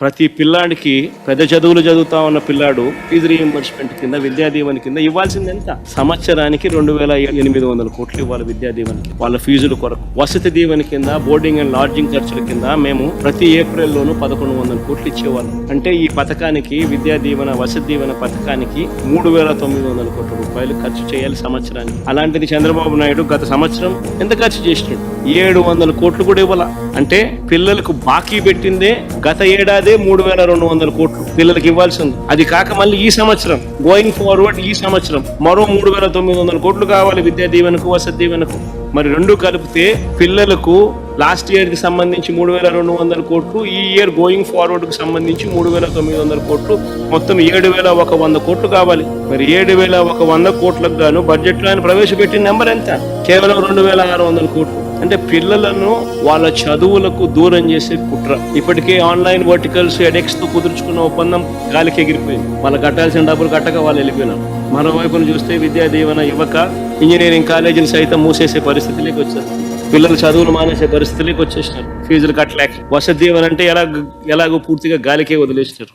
ప్రతి పిల్లాడికి పెద్ద చదువులు చదువుతా ఉన్న పిల్లాడు ఫీజు రీఎంబర్స్మెంట్ కింద విద్యా దీవెన కింద ఇవ్వాల్సింది ఎంత? సంవత్సరానికి రెండు వేల ఎనిమిది వందల కోట్లు ఇవ్వాలి విద్యాదీవెనకి వాళ్ళ ఫీజుల కొరకు. వసతి దీవెన కింద బోర్డింగ్ అండ్ లాడ్జింగ్ ఖర్చుల కింద మేము ప్రతి ఏప్రిల్లోనూ పదకొండు వందల కోట్లు ఇచ్చేవాళ్ళం. అంటే ఈ పథకానికి విద్యా దీవెన వసతి దీవెన పథకానికి మూడు వేల తొమ్మిది వందల కోట్ల రూపాయలు ఖర్చు చేయాలి సంవత్సరానికి. అలాంటిది చంద్రబాబు నాయుడు గత సంవత్సరం ఎంత ఖర్చు చేసినాడు ఏడు వందల కోట్లు కూడా ఇవ్వాల? అంటే పిల్లలకు బాకీ పెట్టిందే గత ఏడాది అదే మూడు వేల రెండు వందల కోట్లు పిల్లలకి ఇవ్వాల్సి ఉంది అది కాక మళ్ళీ ఈ సంవత్సరం గోయింగ్ ఫార్వర్డ్ ఈ సంవత్సరం మరో మూడు వేల తొమ్మిది వందల కోట్లు కావాలి విద్యా దీవెనకు వసతి దీవెనకు. మరి రెండు కలిపితే పిల్లలకు లాస్ట్ ఇయర్కి సంబంధించి మూడు వేల రెండు వందల కోట్లు ఈ ఇయర్ గోయింగ్ ఫార్వర్డ్కి సంబంధించి మూడు వేల తొమ్మిది వందల కోట్లు. మొత్తం ఏడు వేల ఒక వంద కోట్లు కావాలి. మరి ఏడు వేల ఒక వంద కోట్లకు గాను బడ్జెట్లో ఆయన ప్రవేశపెట్టిన నెంబర్ ఎంత? కేవలం రెండు వేల ఆరు వందల కోట్లు. అంటే పిల్లలను వాళ్ళ చదువులకు దూరం చేసే కుట్ర. ఇప్పటికే ఆన్లైన్ వర్టికల్స్ ఎడెక్స్తో కుదుర్చుకున్న ఒప్పందం గాలికి ఎగిరిపోయింది. వాళ్ళు కట్టాల్సిన డబ్బులు కట్టక వాళ్ళు వెళ్ళిపోయినారు. మరోవైపున చూస్తే విద్యా దీవెన ఇవ్వక ఇంజనీరింగ్ కాలేజీలు సైతం మూసేసే పరిస్థితిలోకి వచ్చారు. పిల్లలు చదువులు మానేసే పరిస్థితిలోకి వచ్చేసినారు. ఫీజులు కట్టలేక. వసతి దీవెన అంటే ఎలాగ ఎలాగో పూర్తిగా గాలికే వదిలేసినారు.